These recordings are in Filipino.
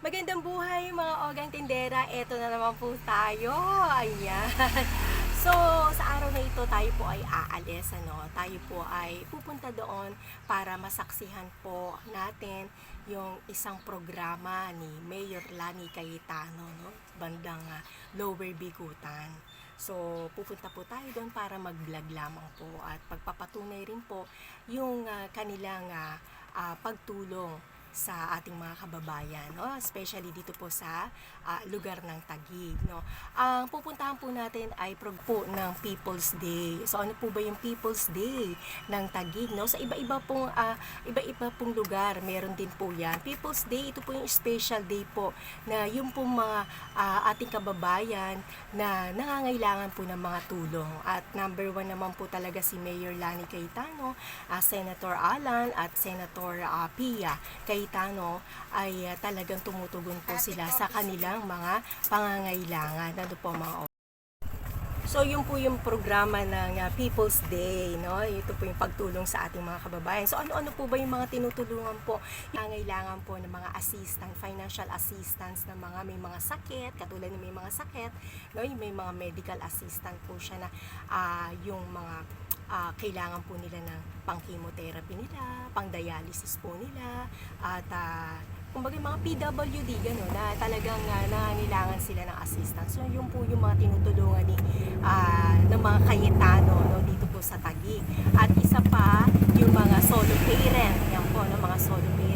Magandang buhay mga ogang tindera. Ito na naman po tayo. Ayan. So, sa araw na ito tayo po ay aalis. Ano? Tayo po ay pupunta doon para masaksihan po natin yung isang programa ni Mayor Lani Cayetano, no? bandang ah, Lower Bigutan. So, pupunta po tayo doon para mag-vlog lamang po at pagpapatunay rin po yung ah, kanilang ah, ah, pagtulong sa ating mga kababayan, no? especially dito po sa ah, lugar ng Taguig. No? Ang pupuntahan po natin ay prog po ng People's Day. So ano po ba yung People's Day ng Taguig? No? Sa iba-iba pong, ah, iba-iba pong lugar, meron din po yan. People's Day, ito po yung special day po na yung po mga ah, ating kababayan na nangangailangan po ng mga tulong. At number one naman po talaga si Mayor Lani Cayetano, ah, Senator Alan at Senator ah, Pia Cayetano ay ah, talagang tumutugon po sila sa kanilang mga pangangailangan. Ano po mga So yun po yung programa ng uh, People's Day, no? Ito po yung pagtulong sa ating mga kababayan. So ano-ano po ba yung mga tinutulungan po? Nangailangan po ng mga assistant, financial assistance ng mga may mga sakit, katulad ng may mga sakit, no? Yung may mga medical assistant po siya na ah, yung mga ah, kailangan po nila ng pang-chemotherapy nila, pang-dialysis po nila, at ah, kumbaga mga PWD gano'n na talagang uh, nangangailangan sila ng assistance. So yun po yung mga tinutulungan ni ah, ng mga Cayetano no, dito po sa Taguig. At isa pa yung mga solo parent, yan po, no, mga solo parent.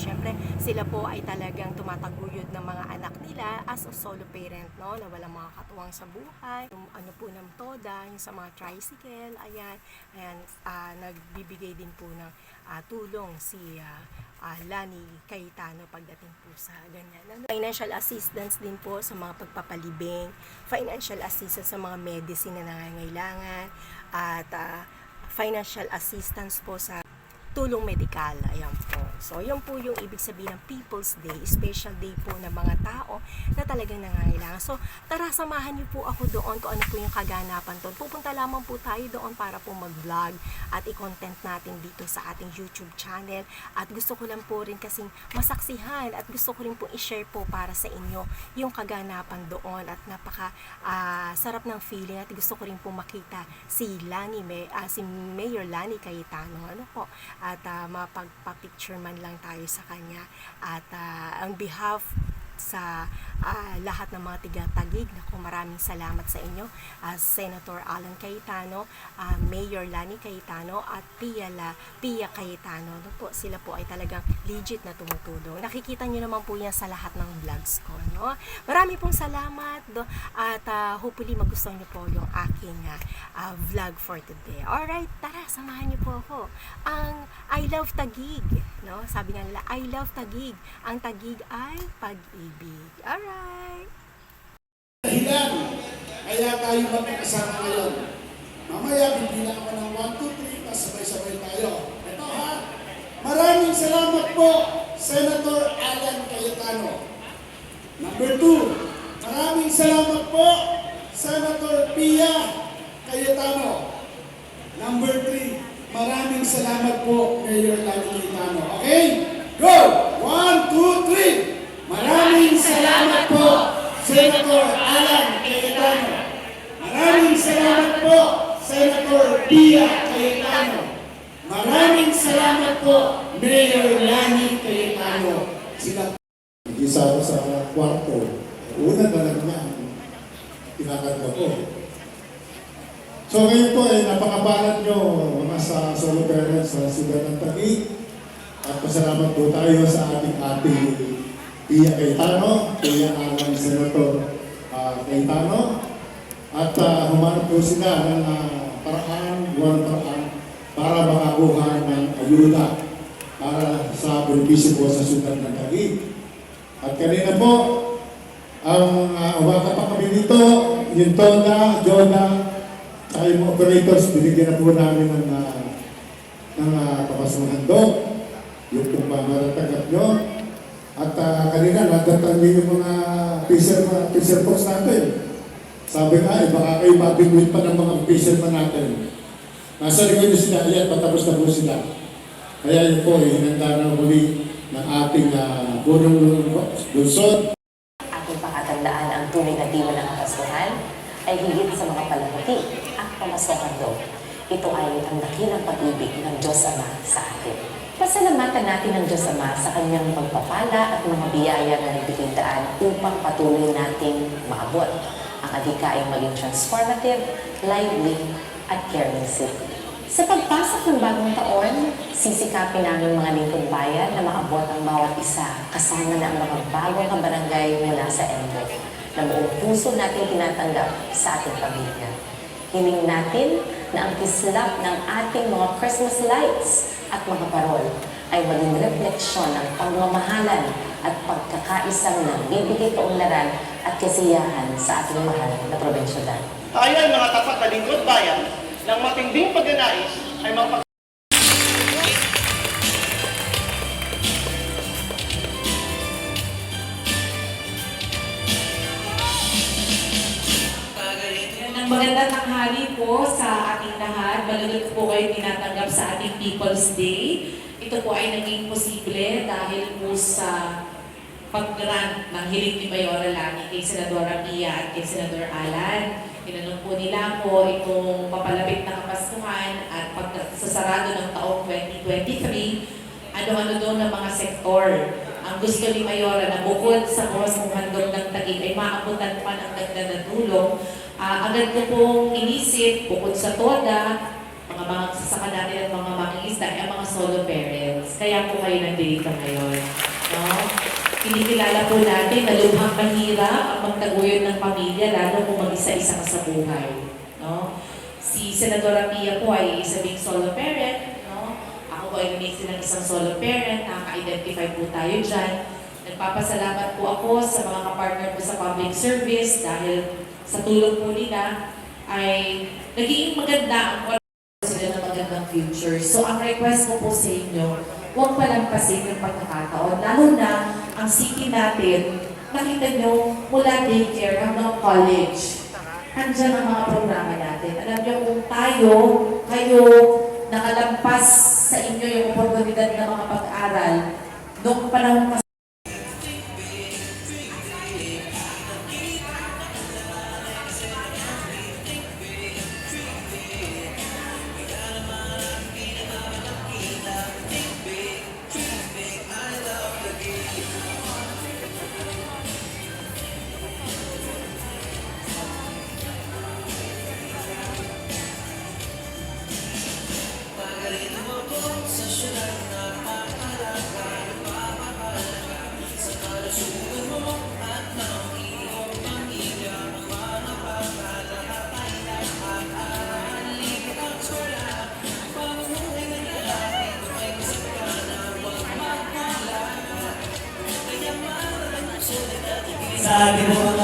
No, Siyempre, sila po ay talagang tumataguyod ng mga anak nila as a solo parent, no, na walang mga katuwang sa buhay. Yung ano po ng TODA, yung sa mga tricycle, ayan, ayan, ah, nagbibigay din po ng ah, tulong si ah, ah, Lani Cayetano pagdating po sa ganyan. Ano? Financial assistance din po sa mga pagpapalibing, financial assistance sa mga medicine na nangangailangan, at ah, financial assistance po sa tulong medikal. Ayan po. So, yun po yung ibig sabihin ng People's Day, special day po ng mga tao na talagang nangangailangan. So, tara, samahan niyo po ako doon kung ano po yung kaganapan doon. Pupunta lamang po tayo doon para po mag-vlog at i-content natin dito sa ating YouTube channel. At gusto ko lang po rin kasing masaksihan at gusto ko rin po i-share po para sa inyo yung kaganapan doon at napaka ah, sarap ng feeling at gusto ko rin po makita si Lani, May, ah, si Mayor Lani Cayetano. Ano po? At ah, mapagpa-picture lang tayo sa kanya. At ah, on behalf sa ah, lahat ng mga tiga-tagig. Naku, maraming salamat sa inyo. Ah, Senator Alan Cayetano, ah, Mayor Lani Cayetano, at Pia, La, Pia Cayetano. No po, sila po ay talagang legit na tumutulong. Nakikita nyo naman po yan sa lahat ng vlogs ko. No? Marami pong salamat. Do, at ah, hopefully magustuhan nyo po yung aking ah, ah, vlog for today. Alright, tara, samahan nyo po ako. Ang I love Tagig. No? Sabi nga nila, I love Tagig. Ang Tagig ay pag-ibig. Alright. dahilan kaya tayo magkakasama ngayon. Mamaya, bibilang ako ng 1, 2, 3, tapos sabay-sabay tayo. Ito ha, maraming salamat po, Senator Alan Cayetano. Number 2, maraming salamat po, Senator Pia Cayetano. Number 3, maraming salamat po, Mayor Lani Cayetano. Okay? Go! 1, 2, 3! Maraming salamat po, Senator Alan Cayetano. Maraming salamat po, Senator Pia Cayetano. Maraming salamat po, Mayor Lani Cayetano. Sila isa ko sa kwarto. Una na lang niya, kinakanta ko. So ngayon po ay napakabalat nyo mga sa solo parents sa Sudan ng Taguig. At pasalamat po tayo sa ating ating Pia Cayetano, Pia Alan Senator uh, Cayetano. At uh, humanap po sila ng uh, paraan, buwan paraan para makakuha ng ayuda para sa benepisyo po sa Sudan ng Taguig. At kanina po, ang uh, umaka pa kami dito, yung Toda, Joda, saka yung mga operators, binigyan na po namin ng, uh, ng uh, kapasuhan doon, yung pong pamaratanggap nyo. At uh, kanina, nadatang din yung mga fisher, fisher force natin. Sabi nga, eh, baka kayo mabigwit pa ng mga fisherman natin. Nasa likod nyo sila, ayan, patapos na po sila. Kaya yun po, eh, hinanda na muli ng ating uh, punong lungsod. Ating pakatandaan ang tunay na diwa ng kapaskuhan ay higit sa mga palamuti at pamasokan loob. Ito ay ang dakilang pag-ibig ng Diyos Ama sa atin. Pasalamatan natin ang Diyos Ama sa kanyang pagpapala at mga biyaya na nagbigay upang patuloy nating maabot ang adhikaing maging transformative, lively, at caring city. Sa pagpasok ng bagong taon, sisikapin namin mga lingkod bayan na maabot ang bawat isa kasama na ang mga bagong kabarangay mula sa ENDO na buong puso natin tinatanggap sa ating pamilya. Hiling natin na ang kislap ng ating mga Christmas lights at mga parol ay maging refleksyon ng pagmamahalan at pagkakaisang nagbibigay kaunlaran at kasiyahan sa ating mahal na probensyudad. Tayo ay mga tapat na lingkod bayan ng matinding pagnanais ay mapag Malulog po kayo tinatanggap sa ating People's Day. Ito po ay naging posible dahil po sa pag-grant ng hiling ni Mayora Lani kay Senadora Pia at kay Senador Alan. Tinanong po nila po itong papalapit na kapaskuhan at pagsasarado ng taong 2023, ano-ano doon ng mga sektor ang gusto ni Mayora na bukod sa mong handog ng tagig ay maabutan pa ng dagdag na. Ah, agad ko pong inisip, bukod sa TODA, mga mga sasaka natin at mga mangingisda, ay ang mga solo parents. Kaya po kayo nandito ngayon. No? Kinikilala po natin na lubhang mahirap ang magtaguyod ng pamilya, lalo kung mag-isa-isa ka sa buhay. No? Si Senadora Pia po ay isa ding solo parent. No? Ako po ay namix ng isang solo parent, nakaka-identify po tayo dyan. Nagpapasalamat po ako sa mga kapartner ko sa public service dahil sa tulong po nila ay naging maganda ang kwalidad sila ng magandang future. So ang request ko po sa inyo, huwag palampasin yung pagkakataon. Lalo na ang city natin, nakita nyo mula daycare hanggang college. Andyan ang mga programa natin. Alam nyo kung tayo, kayo, nakalampas sa inyo yung oportunidad ng mga pag-aral, noong panahon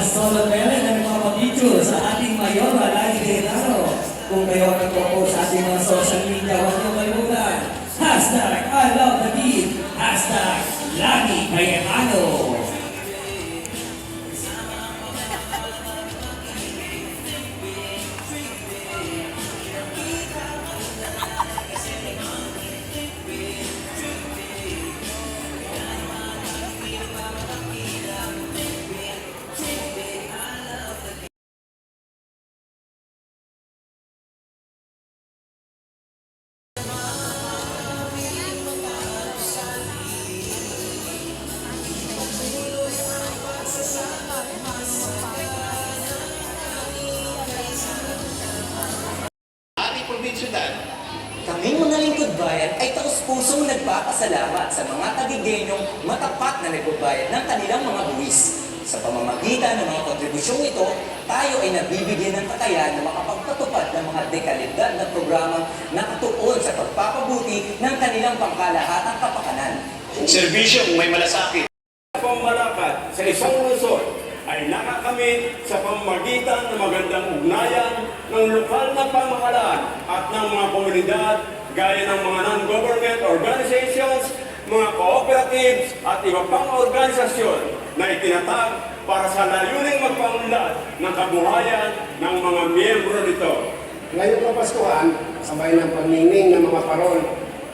mga solo parent na nagpapapicture sa ating mayor, Alay Guerrero. Kung kayo ang nagpo sa ating mga social media, huwag niyo kalimutan. Hashtag I love the beat. Hashtag Lagi Cayetano. Kaming mga lingkod bayan ay taus-pusong nagpapasalamat sa mga tagigenyong matapat na nagbabayad ng kanilang mga buwis. Sa pamamagitan ng mga kontribusyong ito, tayo ay nabibigyan ng kakayahan na makapagpatupad ng mga dekalidad na programang nakatuon sa pagpapabuti ng kanilang pangkalahatang kapakanan. Serbisyo kung may malasakit. pambalakad sa isang lungsod ay nakakamit sa pamamagitan ng magandang ugnayan ng lokal na pamahalaan at ng mga komunidad gaya ng mga non-government organizations, mga cooperatives at iba pang organisasyon na itinatag para sa layuning magpaunlad ng kabuhayan ng mga miyembro nito. Ngayong Kapaskuhan, sabay ng pagningning ng mga parol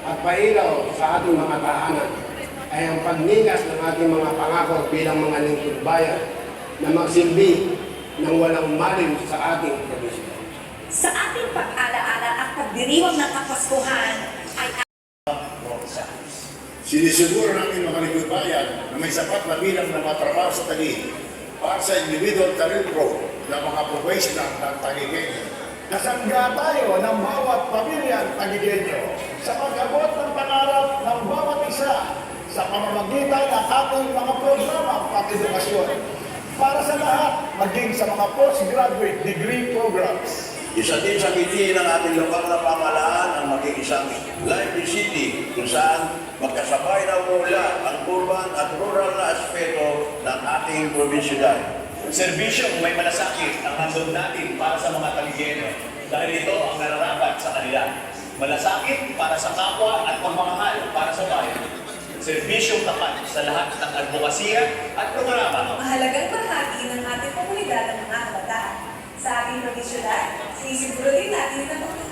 at pailaw sa ating mga tahanan. ay ang pagningas ng ating mga pangako bilang mga lingkod bayan na magsilbi ng walang malim sa ating probinsya. Sa ating pag-alaala at pagdiriwang ng Kapaskuhan ay Sinisiguro namin mga lingkod bayan na may sapat na bilang na matrabaho sa Taguig para sa individual career pro ng mga professional ng Taguigenyo. Nasangga tayo ng bawat pamilyang Taguigenyo sa pag-abot ng pangarap ng bawat isa sa pamamagitan ng ating mga programa pang-edukasyon para sa lahat, maging sa mga postgraduate degree programs. Isa din sa biti ng ating lokal na pamahalaan ang maging isang lively city kung saan magkasabay na umula ang urban at rural na aspeto ng ating probinsiyal. Serbisyong may malasakit ang nandun natin para sa mga Taguigenyo dahil ito ang nararapat sa kanila. Malasakit para sa kapwa at pagmamahal para sa bayan. Serbisyong tapat sa lahat ng advokasya at programa mahalagang bahagi ng ating komunidad ng mga kabataan. Sa ating probinsyonan, sinisiguro din natin na